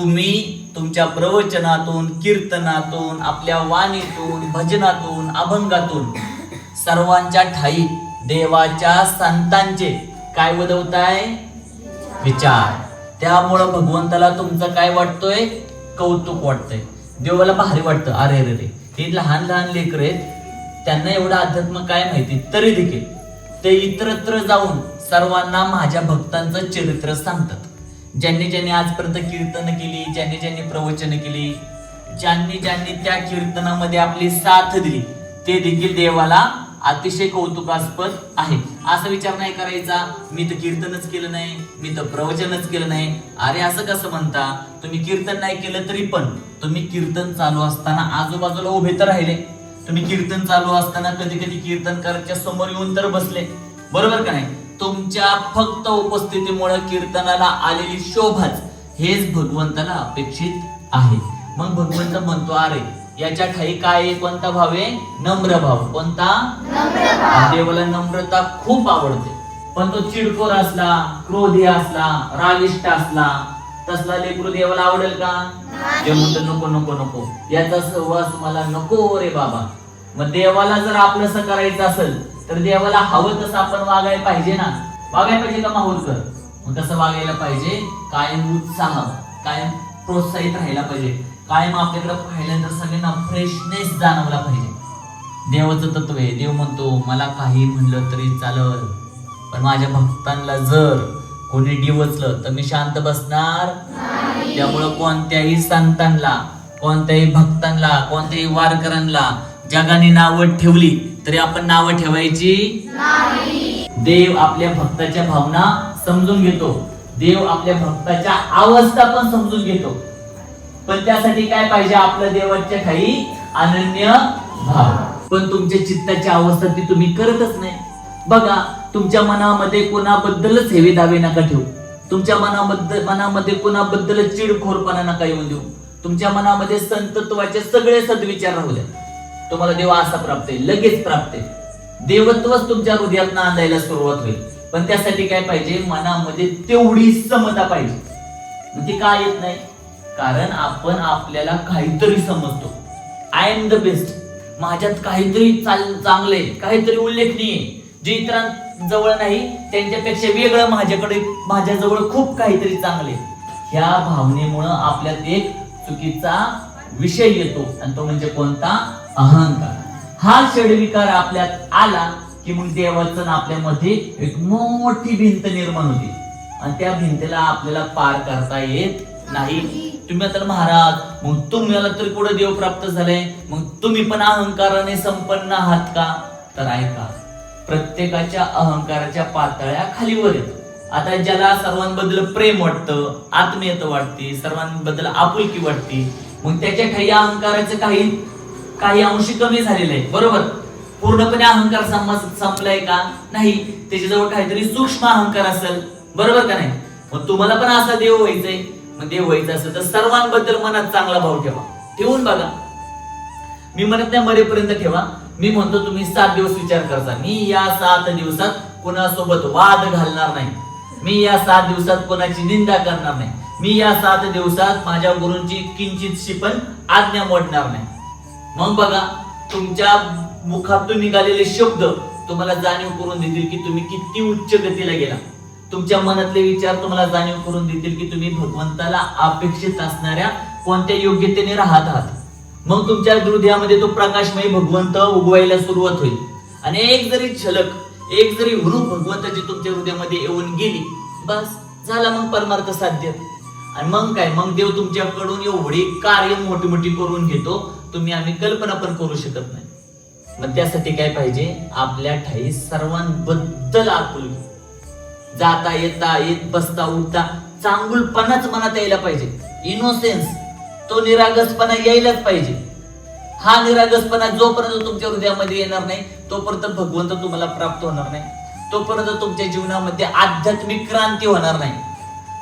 तुम्ही तुमच्या प्रवचनातून कीर्तनातून आपल्या वाणीतून भजनातून अभंगातून सर्वांच्या ठाई देवाच्या संतांचे काय वदवताय? विचार. त्यामुळं भगवंताला तुमचं काय वाटतोय? कौतुक वाटतंय. देवाला भारी वाटतं. अरे रे रे हे लहान लहान लेकर आहेत. त्यांना एवढं अध्यात्म काय माहिती? तरी देखील ते इतरत्र जाऊन सर्वांना माझ्या भक्तांचं चरित्र सांगतात. ज्यांनी ज्यांनी आजपर्यंत कीर्तन केली ज्यांनी ज्यांनी प्रवचन केली ज्यांनी ज्यांनी त्या कीर्तनामध्ये आपली साथ दिली ते देखील देवाला अतिशय कौतुकास्पद आहे. असा विचार नाही करायचा मी तर कीर्तनच केलं नाही मी तर प्रवचनच केलं नाही. अरे असं कसं म्हणता? तुम्ही कीर्तन नाही केलं तरी पण तुम्ही कीर्तन चालू असताना आजूबाजूला उभे तर राहिले. तुम्ही कीर्तन चालू असताना कधी कधी कीर्तनकाराच्या समोर येऊन तर बसले. बरोबर का नाही? तुमच्या फक्त उपस्थितीमुळे कीर्तनाला आलेली शोभाच हेच भगवंताला अपेक्षित आहे. मग भगवंत म्हणतो अरे याच्या ठाई काय? कोणता भाव आहे? नम्र भाव. कोणता? देवाला नम्रता खूप आवडते. पण तो चिडखोर असला क्रोधी असला रागिष्ट असला तसला लेकरू देवाला आवडेल का? देव म्हणतो नको नको नको याचा सहवास मला नको रे बाबा. मग देवाला जर आपलंसं करायचं असेल तर देवाला हवं तसं आपण वागायला पाहिजे ना. वागायला पाहिजे का माहोलकर मग तसं वागायला पाहिजे कायम उत्साह कायम प्रोत्साहित राहायला पाहिजे. कायम आपल्याकडे पाहिल्यानंतर सगळ्यांना फ्रेशनेस जाणवला पाहिजे. देवाचं तत्व आहे. देव म्हणतो मला काही म्हणलं तरी चालल. पण माझ्या भक्तांना जर कोणी डिवचलं तर मी शांत बसणार त्यामुळं कोणत्याही संतांना कोणत्याही भक्तांना कोणत्याही वारकऱ्यांना जगाने नावं ठेवली तरी आपण नावं ठेवायची? देव आपल्या भक्ताच्या भावना समजून घेतो. देव आपल्या भक्ताच्या अवस्था पण समजून घेतो. पण त्यासाठी काय पाहिजे आपल्या देवाच्या ठाई अनन्य भाव? पण तुमच्या चित्ताची अवस्था ती तुम्ही करतच नाही. बघा तुमच्या मनामध्ये कोणाबद्दलच हेवे दावे नका ठेवू. तुमच्या मनाबद्दल मनामध्ये कोणाबद्दल चिडखोरपणा नका येऊन देऊ. तुमच्या मनामध्ये संतत्वाचे सगळे सद्विचार राहू द्या. तुम्हाला देव असा प्राप्त आहे लगेच प्राप्त आहे. देवत्वच तुमच्या हृदयात नांदायला सुरुवात होईल. पण त्यासाठी काय पाहिजे? मनामध्ये तेवढी समता पाहिजे. म्हणजे ती काय येत नाही? कारण आपण आपल्याला काहीतरी समजतो. आय एम द बेस्ट माझ्यात काहीतरी चाल चांगले काहीतरी उल्लेखनीय. जे इतरांजवळ नाही त्यांच्यापेक्षा वेगळं माझ्याकडे माझ्याजवळ खूप काहीतरी चांगले ह्या भावनेमुळं आपल्यात एक चुकीचा विषय येतो. आणि तो म्हणजे कोणता? अहंकार. हा षडविकार आपल्यात आला की मग देवाचं आपल्यामध्ये एक मोठी भिंत निर्माण होती. आणि त्या भिंतीला आपल्याला पार करता येत नाही. तुम्ही आता महाराज मग तुम्हाला तरी कुठे देव प्राप्त झालंय? मग तुम्ही पण अहंकाराने संपन्न आहात का? तर ऐका प्रत्येकाच्या अहंकाराच्या पातळ्या खालीवर येत आता ज्याला सर्वांबद्दल प्रेम वाटतं आत्मीयता वाटते सर्वांबद्दल आपुलकी वाटते मग त्याच्या काही अहंकाराचं काही काही अंशी कमी झालेलं आहे बरोबर? पूर्णपणे अहंकार संपलाय का? नाही. त्याच्याजवळ काहीतरी सूक्ष्म अहंकार असेल. बरोबर का नाही? मग तुम्हाला पण असा देव व्हायचंय. मग देव व्हायचं असेल तर सर्वांबद्दल मनात चांगला भाव ठेवा. ठेवून बघा. मी म्हणत नाही मरेपर्यंत ठेवा. मी म्हणतो तुम्ही सात दिवस विचार करता. मी या सात दिवसात कोणासोबत वाद घालणार नाही. मी या सात दिवसात कोणाची निंदा करणार नाही. मी या सात दिवसात माझ्या गुरूंची किंचित शिपण आज्ञा मोडणार नाही. मग बघा तुमच्या मुखातून निघालेले शब्द तुम्हाला जाणीव करून देतील की तुम्ही किती उच्च गतीला गेला. तुमच्या मनातले विचार तुम्हाला जाणीव करून देतील की तुम्ही भगवंताला अपेक्षित असणाऱ्या कोणत्या योग्यतेने राहत आहात. मग तुमच्या हृदयामध्ये तो प्रकाशमय भगवंत उगवायला सुरुवात होईल. आणि एक जरी छलक एक जरी हुरूप भगवंताची तुमच्या हृदयामध्ये येऊन गेली बस झाला मग परमार्थ साध्य. आणि मग काय? मग देव तुमच्याकडून एवढी कार्य मोठी मोठी करून घेतो तुम्ही आम्ही कल्पना पण करू शकत नाही. मग त्यासाठी काय पाहिजे? आपल्या ठाई सर्वांबद्दल आपुलकी. जाता येता येत बसता उठता चांगुलपणाच मनात यायला पाहिजे. इनोसेन्स तो निरागसपणा यायलाच पाहिजे. हा निरागसपणा जोपर्यंत तुमच्या हृदयामध्ये येणार नाही तोपर्यंत भगवंत तुम्हाला प्राप्त होणार नाही. तोपर्यंत तुमच्या जीवनामध्ये आध्यात्मिक क्रांती होणार नाही.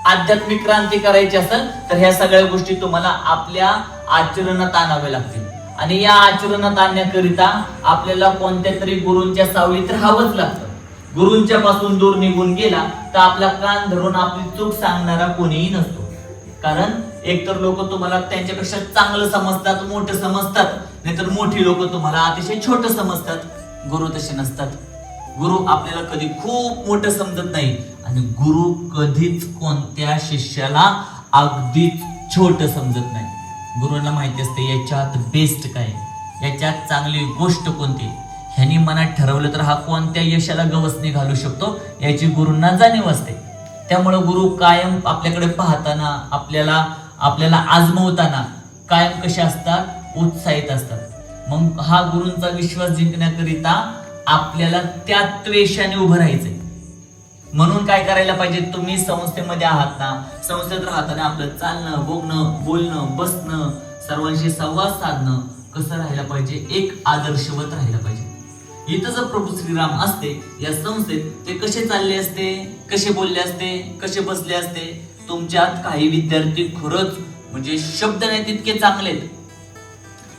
आध्यात्मिक क्रांती करायची असेल तर ह्या सगळ्या गोष्टी तुम्हाला आपल्या आचरणात आणाव्या लागतील. आणि या आचरणात आणण्याकरिता आपल्याला कोणत्या तरी गुरूंच्या सावलीत राहावंच लागतं. गुरूंच्या पासून दूर निघून गेला तर आपला कान धरून आपली चूक सांगणारा कोणीही नसतो. कारण एकतर लोक तुम्हाला त्यांच्यापेक्षा चांगलं समजतात मोठं समजतात नाहीतर मोठी लोक तुम्हाला अतिशय छोट समजतात. गुरु तसे नसतात. गुरु आपल्याला कधी खूप मोठं समजत नाही. आणि गुरु कधीच कोणत्या शिष्याला अगदीच छोट समजत नाही. गुरुला माहिती असते याच्यात बेस्ट काय? याच्यात चांगली गोष्ट कोणती? ह्यानी मनात ठरवलं तर हा कोणत्या यशाला गवसणी घालू शकतो याची गुरूंना जाणीव असते. त्यामुळे गुरु कायम आपल्याकडे पाहताना आपल्याला आपल्याला आजमवताना कायम कसे असतात? उत्साहित असतात. मग हा गुरूंचा विश्वास जिंकण्याकरिता आपल्याला त्या त्वेषाने उभं राहायचंय. म्हणून काय करायला पाहिजे? तुम्ही संस्थेमध्ये आहात ना संस्थेत राहताना आपलं चालणं बोगणं बोलणं बसणं सर्वांशी संवाद साधणं कसं राहायला पाहिजे? एक आदर्शवत राहायला पाहिजे. इथं जर प्रभू श्रीराम असते या संस्थेत ते कसे चालले असते? कसे बोलले असते? कसे बसले असते? तुमच्यात काही विद्यार्थी खरंच म्हणजे शब्द नाही तितके चांगले आहेत.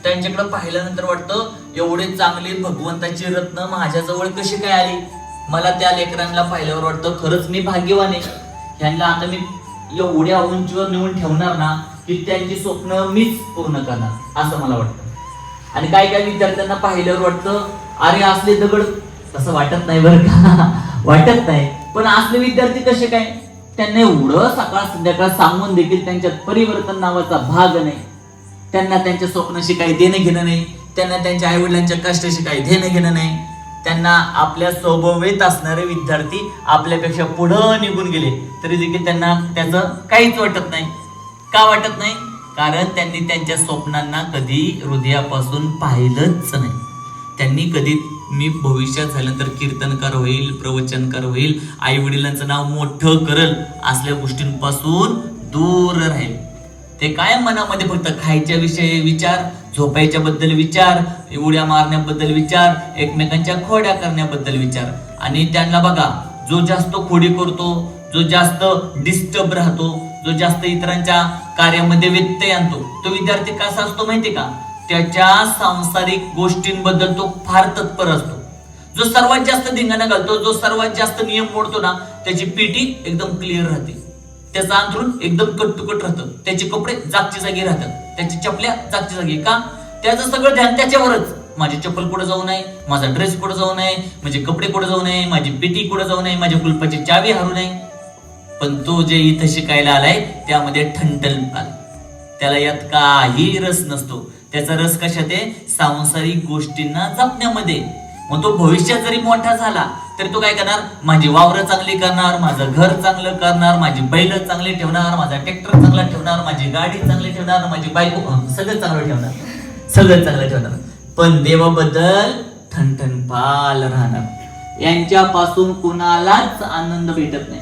त्यांच्याकडे पाहिल्यानंतर वाटतं एवढे चांगले भगवंताची रत्न माझ्याजवळ कशी काय आली? मला त्या लेकरांना पाहिल्यावर वाटतं खरंच मी भाग्यवान आहे. ह्यांना आता मी एवढ्या उंचीवर नेऊन ठेवणार ना की त्यांची स्वप्न मीच पूर्ण करणार असं मला वाटतं. आणि काय काय विद्यार्थ्यांना पाहिल्यावर वाटतं अरे असले दगड तसं वाटत नाही बरं का? वाटत नाही. पण असले विद्यार्थी कसे काय? त्यांना एवढं सकाळ संध्याकाळ सांगून देखील त्यांच्यात परिवर्तन नावाचा भाग नाही. त्यांना त्यांच्या स्वप्नाशी काही देणं घेणं नाही. त्यांना त्यांच्या आई वडिलांच्या कष्टाशी काही देणं घेणं नाही. त्यांना आपल्या स्वभावेत असणारे विद्यार्थी आपल्यापेक्षा पुढं निघून गेले तरी देखील त्यांना त्याचं काहीच वाटत नाही. का वाटत नाही? कारण त्यांनी त्यांच्या स्वप्नांना कधी हृदयापासून पाहिलंच नाही. त्यांनी कधी मी भविष्यात झाल्यानंतर कीर्तनकार होईल प्रवचनकार होईल आई वडिलांचं नाव मोठं करल असल्या गोष्टींपासून दूर राहील. ते काय मनामध्ये फक्त खायच्या विषयी विचार झोपायच्या बद्दल विचार उड्या मारण्याबद्दल विचार एकमेकांच्या खोड्या करण्याबद्दल विचार. आणि त्यांना बघा जो जास्त खोडी करतो जो जास्त डिस्टर्ब राहतो जो जास्त इतरांच्या कार्यामध्ये व्यत्यय आणतो तो विद्यार्थी कसा असतो माहिती का? त्याच्या सांसारिक गोष्टींबद्दल तो फार तत्पर असतो. जो सर्वात जास्त धिंगाणा घालतो जो सर्वात जास्त नियम मोडतो ना त्याची पीटी एकदम क्लिअर राहते. त्याचं अंथरून एकदम कटुकट राहतं. त्याचे कपडे जागच्या जागी राहतात. त्याची चपल्या जागच्या जागी. का? त्याचं सगळं ध्यान त्याच्यावरच. माझी चप्पल कुठं जाऊ नये? माझा ड्रेस कुठं जाऊ नये? माझे कपडे कुठं जाऊ नये? माझी पेटी कुठं जाऊ नये? माझ्या कुलपाची चावी हारू नये. पण तो जे इथं शिकायला आलाय त्यामध्ये ठणठण आला. त्याला यात काही रस नसतो. त्याचा रस कशात आहे? सांसारिक गोष्टींना जपण्यामध्ये. मग तो भविष्यात जरी मोठा झाला तरी तो काय करणार? माझी वावरं चांगली करणार माझं घर चांगलं करणार माझी बैल चांगले ठेवणार माझा ट्रॅक्टर चांगला ठेवणार माझी गाडी चांगली ठेवणार माझी बायको सगळं चांगलं ठेवणार. सगळं चांगलं ठेवणार. पण देवाबद्दल ठणठण पाल राहणार. यांच्यापासून कुणालाच आनंद भेटत नाही.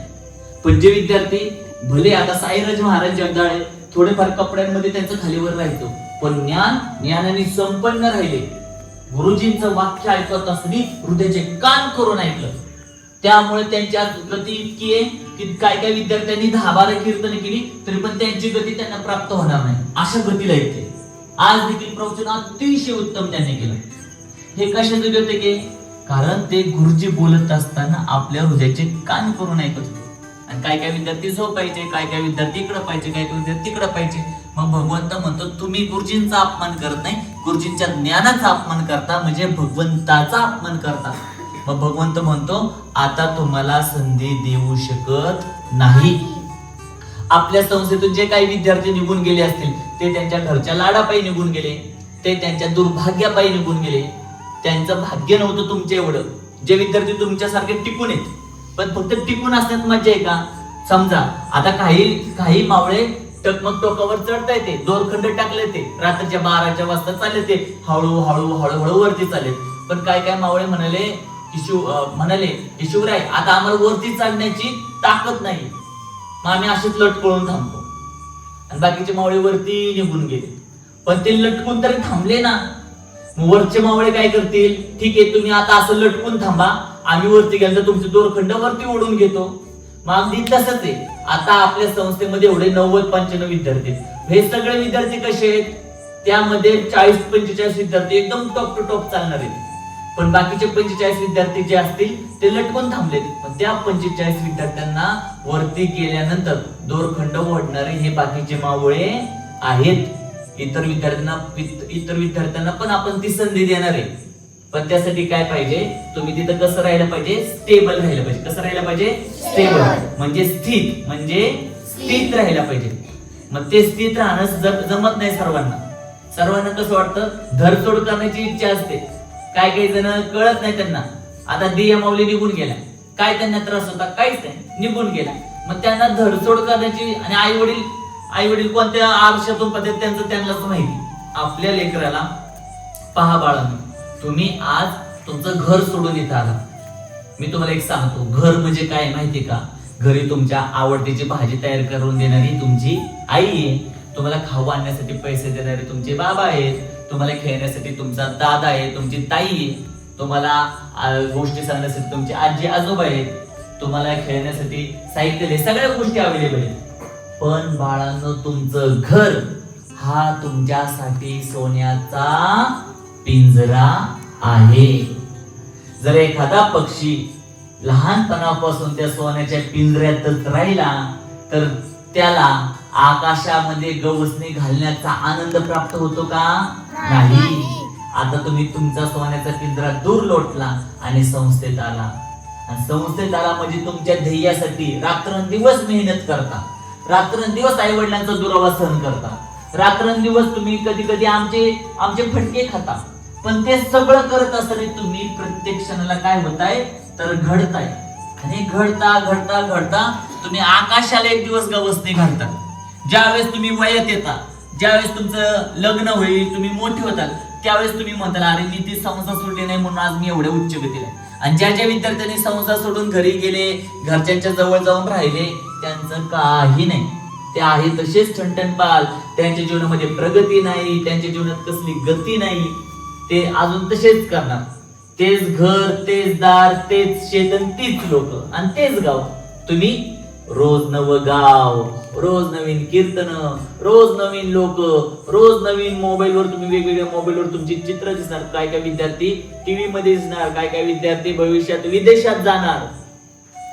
पण जे विद्यार्थी भले आता साईराज महाराज जगदाळे थोडेफार कपड्यांमध्ये त्यांचं खालीवर राहायचो पण ज्ञान ज्ञानाने संपन्न राहिले. गुरुजींचं वाक्य ऐकत असली हृदयाचे कान करून ऐकलं. त्यामुळे त्यांच्या गती इतकी आहे की काय काय विद्यार्थ्यांनी दहा बारा कीर्तन केली तरी पण त्यांची गती त्यांना प्राप्त होणार नाही. अशा गतीला येते आज देखील प्रवचन अतिशय उत्तम त्यांनी केलं. हे कशाचं होते की? कारण ते गुरुजी बोलत असताना आपल्या हृदयाचे कान करून ऐकत होते. आणि काय काय विद्यार्थी झोपायचे काय काय विद्यार्थी इकडं पाहिजे काय काय विद्यार्थी तिकडं पाहिजे मग भगवंत म्हणतो तुम्ही गुरुजींचा अपमान करत नाही गुरुजींच्या ज्ञानाचा अपमान करता म्हणजे भगवंताचा अपमान करता. मग भगवंत म्हणतो आता तुम्हाला संधी देऊ शकत नाही. आपल्या संस्थेतून जे काही विद्यार्थी निघून गेले असतील ते त्यांच्या घरच्या लाडापायी निघून गेले ते त्यांच्या दुर्भाग्यापायी निघून गेले. त्यांचं भाग्य नव्हतं तुमच्या एवढं. जे विद्यार्थी तुमच्यासारखे टिकून आहेत पण फक्त टिकून असण्यात मजा आहे का? समजा आता काही काही मावळे टकमक टोकावर चढता येते. दोरखंड टाकले ते. रात्रीच्या बाराच्या वाजता चालले ते. हळू हळू हळूहळू वरती चालले. पण काय काय मावळे म्हणाले की शिव म्हणाले की शिवराय आता आम्हाला वरती चालण्याची ताकद नाही. मग आम्ही असेच लटकळून थांबतो. आणि बाकीचे मावळे वरती निघून गेले. पण ते लटकून तरी थांबले ना. वरचे मावळे काय करतील? ठीक आहे तुम्ही आता असं लटकून थांबा. आम्ही वरती गेलं तर तुमचे दोरखंड वरती ओढून घेतो. मागणी तसंच आहे आता आपल्या संस्थेमध्ये एवढे नव्वद पंच्याण्णव विद्यार्थी आहेत. हे सगळे विद्यार्थी कसे आहेत? त्यामध्ये चाळीस पंचेचाळीस विद्यार्थी एकदम टॉप टू टॉप चालणार आहेत. पण बाकीचे पंचेचाळीस विद्यार्थी जे असतील ते लटकून थांबलेत. पण त्या पंचेचाळीस विद्यार्थ्यांना वरती गेल्यानंतर दोरखंड ओढणारे हे बाकीचे मावळे आहेत. इतर विद्यार्थ्यांना इतर विद्यार्थ्यांना पण आपण ती संधी देणार आहे. पण त्यासाठी काय पाहिजे? तुम्ही तिथं कसं राहिलं पाहिजे? स्टेबल राहिलं पाहिजे. कसं राहिलं पाहिजे? स्टेबल म्हणजे स्थित. म्हणजे स्थित राहिलं पाहिजे. मग ते स्थित राहणं जमत नाही सर्वांना. सर्वांना कसं वाटतं? धरसोड करण्याची इच्छा असते. काय काही जण कळत नाही त्यांना. आता दिया माऊली निघून गेल्या. काय त्यांना त्रास होता? काहीच नाही. निघून गेला मग त्यांना धरसोड करण्याची आणि आई वडील आई वडील कोणत्या आरशातून पद्धत त्यांचं त्यांनाच माहिती. आपल्या लेकराला पहा बाळांनो. तुम्ही आज तुमचं घर सोडून इथं आला. मी तुम्हाला एक सांगतो घर म्हणजे काय माहिती का? घरी तुमच्या आवडतीची भाजी तयार करून देणारी तुमची आई आहे. तुम्हाला खाऊ आणण्यासाठी पैसे देणारे तुमचे बाबा आहेत. तुम्हाला खेळण्यासाठी तुमचा दादा आहे तुमची ताई आहे. तुम्हाला गोष्टी सांगण्यासाठी तुमची आजी आजोबा आहेत. तुम्हाला खेळण्यासाठी साहित्य आहे सगळ्या गोष्टी अवेलेबल आहेत. पण बाळांनो तुमचं घर हा तुमच्यासाठी सोन्याचा पिंजरा आहे. जर एखादा पक्षी लहानपणापासून त्या सोन्याच्या पिंजऱ्यातच राहिला तर त्याला आकाशामध्ये गवसणी घालण्याचा आनंद प्राप्त होतो का? नाही. आता तुम्ही तुमचा सोन्याचा पिंजरा दूर लोटला आणि संस्थेत आला. आणि संस्थेत आला म्हणजे तुमच्या ध्येयासाठी रात्रंदिवस मेहनत करता. रात्रंदिवस आई वडिलांचा दुरावा सहन करता. रात्रंदिवस तुम्ही कधी कधी आमचे आमचे फटके खाता. पण ते सगळं करत असताना तुम्ही प्रत्येक क्षणाला काय होताय? तर घडताय. आणि घडता घडता घडता तुम्ही आकाशाला एक दिवस गवसने घालता. ज्यावेळेस तुम्ही वयात येता ज्यावेळेस तुमचं लग्न होईल तुम्ही मोठे होतात त्यावेळेस तुम्ही म्हणताल अरे मी ती संस्था सोडली नाही म्हणून आज मी एवढ्या उच्च गतीला आणि ज्या ज्या विद्यार्थ्यांनी संस्था सोडून घरी गेले घरच्यांच्या जवळ जाऊन राहिले त्यांचं काही नाही. ते आहे तसेच ठणठणपाल. त्यांच्या जीवनामध्ये प्रगती नाही त्यांच्या जीवनात कसली गती नाही. ते अजून तसेच करणार. तेच घर तेच दार तेच शेत तीच लोक. आणि तेच गाव. तुम्ही रोज नव गाव रोज नवीन कीर्तन रोज नवीन लोक रोज नवीन मोबाईलवर तुम्ही वेगवेगळ्या मोबाईलवर तुमची चित्र दिसणार. काय काय विद्यार्थी टीव्ही मध्ये दिसणार काय काय विद्यार्थी भविष्यात विदेशात जाणार.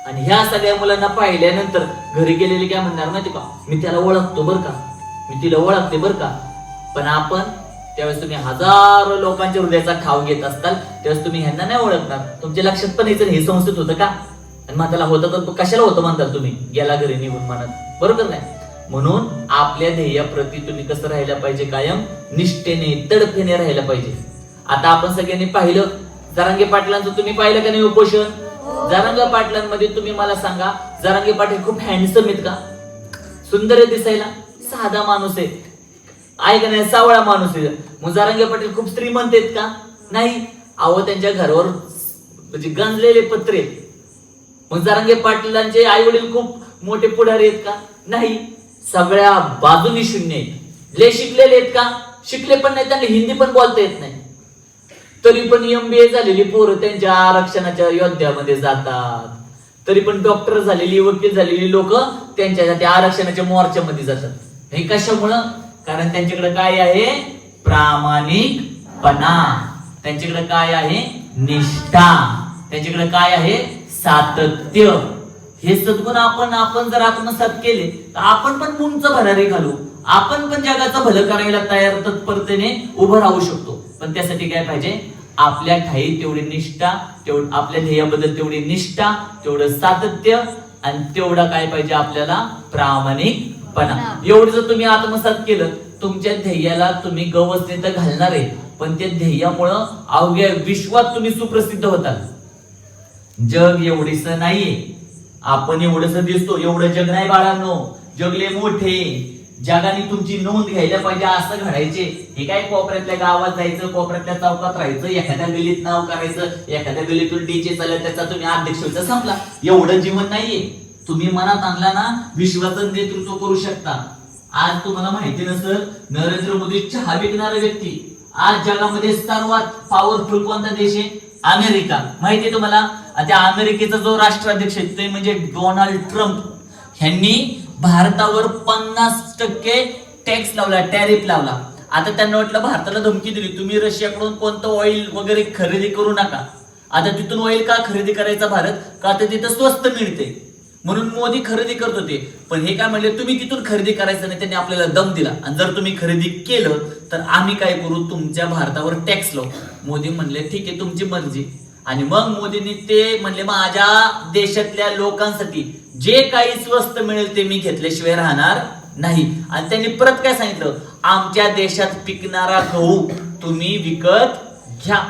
आणि ह्या सगळ्या मुलांना पाहिल्यानंतर घरी गेलेले काय म्हणणार माहिती का? मी त्याला ओळखतो बर का? मी तिला ओळखते बर का? पण आपण त्यावेळेस तुम्ही हजारो लोकांच्या हृदयाचा खाव घेत असताल त्यावेळेस तुम्ही ह्यांना नाही ओळखणार. तुमच्या लक्षात पण यायचं हे संस्थेत होतं का? आणि मग त्याला होतं तर कशाला होतं म्हणताल तुम्ही? गेला घरी निघून म्हणत. बरोबर नाही? म्हणून आपल्या ध्येयाप्रती तुम्ही कसं राहायला पाहिजे कायम? निष्ठेने तडफेने राहायला पाहिजे. आता आपण सगळ्यांनी पाहिलं. जरांगे पाटलांचं तुम्ही पाहिलं का नाही उपोषण? जरांगे पाटलांमध्ये तुम्ही मला सांगा जरांगे पाटील खूप हँडसम आहेत का? सुंदर आहे दिसायला. साधा माणूस आहे. आहे का नाही? सावळा माणूस आहे. मग पाटील खूप श्रीमंत आहेत का? नाही. अहो त्यांच्या घरावर म्हणजे गंजलेले पत्रे. मुजारंगे मग पाटलांचे आई वडील खूप मोठे पुढारी आहेत का? नाही. सगळ्या बाजूनी शून्य आहेत. ले शिकलेले आहेत का? शिकले पण नाही त्यांना हिंदी पण बोलता येत नाही. तरी पण एमबीए झालेली पोरं त्यांच्या आरक्षणाच्या योद्ध्यामध्ये जातात. तरी पण डॉक्टर झालेली वकील झालेली लोक त्यांच्या आरक्षणाच्या मोर्चामध्ये जातात. हे कशामुळं? कारण त्यांच्याकडे काय आहे? प्रामाणिकपणा. त्यांच्याकडे काय आहे? निष्ठा. त्यांच्याकडे काय आहे? सातत्य. हे सद्गुण आपण आपण जर आत्मसात केले तर आपण पण उंच भरारी घालू. आपण पण जगाचं भलं करायला तयार तत्परतेने उभं राहू शकतो. पण त्यासाठी काय पाहिजे? आपल्या ठाई तेवढी निष्ठा तेवढ आपल्या ध्येयाबद्दल तेवढी निष्ठा तेवढं सातत्य आणि तेवढा काय पाहिजे आपल्याला? प्रामाणिक प्रामाणिकपणा एवढं जर तुम्ही आत्मसात केलं तुमच्या ध्येयाला तुम्ही गवस्थेत घालणार आहे. पण त्या ध्येयामुळं अवघ्या विश्वात तुम्ही सुप्रसिद्ध होताल. जग एवढीस नाहीये. आपण एवढस दिसतो एवढं जग नाही बाळांनो. जगले मोठे जगाने तुमची नोंद घ्यायला पाहिजे असं घडायचे. हे काय कोपऱ्यातल्या गावात जायचं कोपऱ्यातल्या चौकात राहायचं एखाद्या गलीत नाव करायचं एखाद्या गलीतून डीजे चालत त्याचा तुम्ही अध्यक्ष संपला. एवढं जीवन नाहीये. तुम्ही मनात आणला ना विश्वाचं नेतृत्व करू शकता. आज तुम्हाला माहिती नसेल नरेंद्र मोदी चहा विकणारा व्यक्ती. आज जगामध्ये सर्वात पॉवरफुल कोणता देश आहे? अमेरिका. माहिती आहे तुम्हाला? त्या अमेरिकेचा जो राष्ट्राध्यक्ष आहे ते म्हणजे डोनाल्ड ट्रम्प. ह्यांनी भारतावर पन्नास टक्के टॅक्स लावला टॅरिफ लावला. आता त्यांना वाटलं भारताला धमकी दिली. तुम्ही रशियाकडून कोणतं ऑइल वगैरे खरेदी करू नका. आता तिथून ऑइल का खरेदी करायचा भारत? का तर तिथं स्वस्त मिळते. म्हणून मोदी खरेदी करत होते. पण हे काय म्हणले तुम्ही तिथून खरेदी करायचं नाही त्यांनी आपल्याला दम दिला. आणि जर तुम्ही खरेदी केलं तर आम्ही काय करू? तुमच्या भारतावर टॅक्स लावू. मोदी म्हणले ठीक आहे तुमची मर्जी. आणि मग मोदींनी ते म्हणले माझ्या देशातल्या लोकांसाठी जे काही स्वस्त मिळेल ते मी घेतल्याशिवाय राहणार नाही. आणि त्यांनी परत काय सांगितलं? आमच्या देशात पिकणारा गहू तुम्ही विकत घ्या.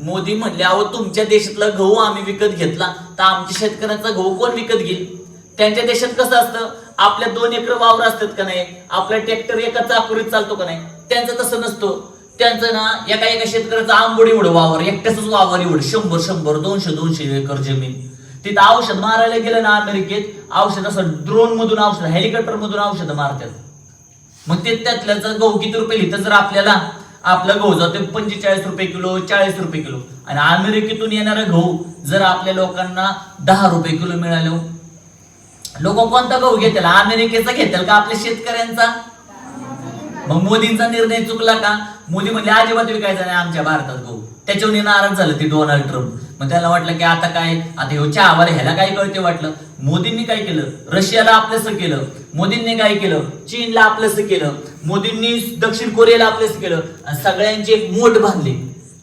मोदी म्हणले अहो तुमच्या देशातला गहू आम्ही विकत घेतला. तर आमच्या शेतकऱ्यांचा गहू कोण विकत घेईल? त्यांच्या देशात कसं असतं? आपल्या दोन एकर वावर असतात का नाही? आपला ट्रॅक्टर एका चाकुरीत चालतो का नाही? त्यांचं तसं नसतं. त्यांचं ना एका एका शेतकऱ्याचा आंबोडी एवढं वावर एकट्याच वावर एवढं. शंभर शंभर दोनशे दोनशे एकर जमीन. तिथं औषध मारायला गेलं ना अमेरिकेत औषध असं ड्रोन मधून औषध हेलिकॉप्टर मधून औषध मारतात. मग ते त्यातल्याचा गहू किती रुपये लिहितं जर आपल्याला? आपला गहू जातो पंचेचाळीस रुपये किलो चाळीस रुपये किलो. आणि अमेरिकेतून येणारा गहू जर आपल्या लोकांना दहा रुपये किलो मिळाले हो. लोक कोणता गहू घेतील? अमेरिकेचा घेतील का आपल्या शेतकऱ्यांचा? मग मोदींचा निर्णय चुकला का? मोदी म्हणजे अजिबात विकायचा नाही आमच्या भारतात गहू. त्याच्यावर नाराज झालं ते डोनाल्ड ट्रम्प मग त्याला वाटलं की आता काय? आता ह्यो चहावाला ह्याला काय कळते वाटलं? मोदींनी काय केलं? रशियाला आपलंसं केलं. मोदींनी काय केलं? चीनला आपलंसं केलं. मोदींनी दक्षिण कोरियाला आपलेच केलं. आणि सगळ्यांची एक मोठ बांधली.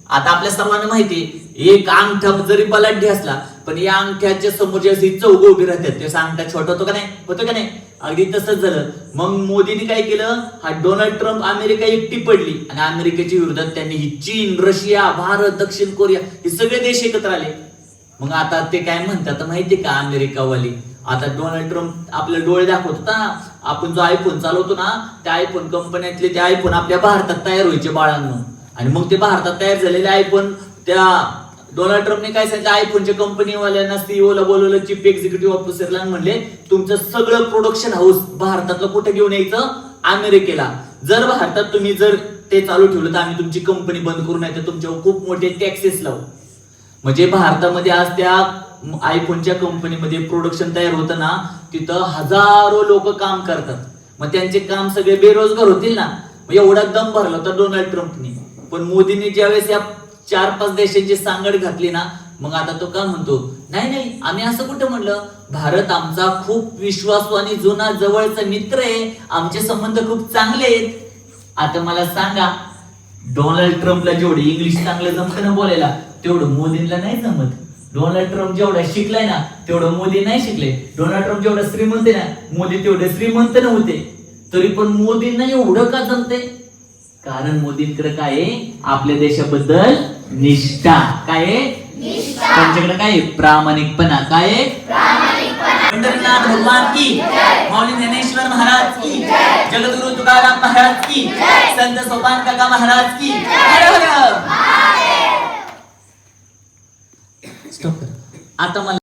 आता आपल्या सर्वांना माहिती आहे, एक अंगठा जरी बलाढ्य असला पण या अंगठ्याच्या समोर जे असे चौघ उभी राहतात त्याचा अंगठा छोटा होतो का नाही? होतो का नाही? अगदी तसंच झालं. मग मोदीने काय केलं? हा डोनाल्ड ट्रम्प अमेरिका एकटी पडली. आणि अमेरिकेच्या विरोधात त्यांनी ही चीन रशिया भारत दक्षिण कोरिया हे सगळे देश एकत्र आले. मग आता ते काय म्हणतात? माहितीये का अमेरिकावाली? आता डोनाल्ड ट्रम्प आपले डोळे दाखवत होता ना आपण जो आयफोन चालवतो ना त्या आयफोन कंपन्यातले ते आयफोन आपल्या भारतात तयार व्हायचे बाळांनो. आणि मग ते भारतात तयार झालेले आयफोन त्या डोनाल्ड ट्रम्पने काय सांगितलं? आयफोनच्या कंपनीवाल्यांना सीईओला बोलवलं चीफ एक्झिक्युटिव्ह ऑफिसरला म्हणले तुमचं सगळं प्रोडक्शन हाऊस भारतातलं कुठे घेऊन यायचं? अमेरिकेला. जर भारतात तुम्ही जर ते चालू ठेवलं तर आम्ही तुमची कंपनी बंद करू नाही तर तुमच्यावर खूप मोठे टॅक्सेस लावू. म्हणजे भारतामध्ये आज त्या आयफोनच्या कंपनीमध्ये प्रोडक्शन तयार होतं ना तिथं हजारो लोक काम करतात. मग त्यांचे काम सगळे बेरोजगार होतील ना. मग एवढा दम भरला होता डोनाल्ड ट्रम्पनी पण मोदींनी ज्यावेळेस या चार पाच देशांची सांगड घातली ना मग आता तो का म्हणतो? नाही नाही आम्ही असं कुठं म्हणलं? भारत आमचा खूप विश्वासू आणि जुना जवळचा मित्र आहे. आमचे संबंध खूप चांगले आहेत. आता मला सांगा डोनाल्ड ट्रम्पला जेवढे इंग्लिश चांगलं जमतं ना बोलायला तेवढं मोदींना नाही जमत. डोनाल्ड ट्रम्प जेवढा शिकलाय ना तेवढं मोदी नाही शिकले. डोनाल्ड ट्रम्प जेवढा श्रीमंत आहे ना मोदी तेवढे श्रीमंत नव्हते. तरी पण मोदींना एवढं का जमते कारण मोदींकडे काय आहे? आपल्या देशाबद्दल निष्ठा. काय त्यांच्याकडे काय आहे? प्रामाणिकपणा. काय? पंढरीनाथ भगवान की. मौली ज्ञानेश्वर महाराज की. जगद्गुरु तुकाराम महाराज की. संत सोपान काका महाराज की. हर हर स्टॉप कर आता मला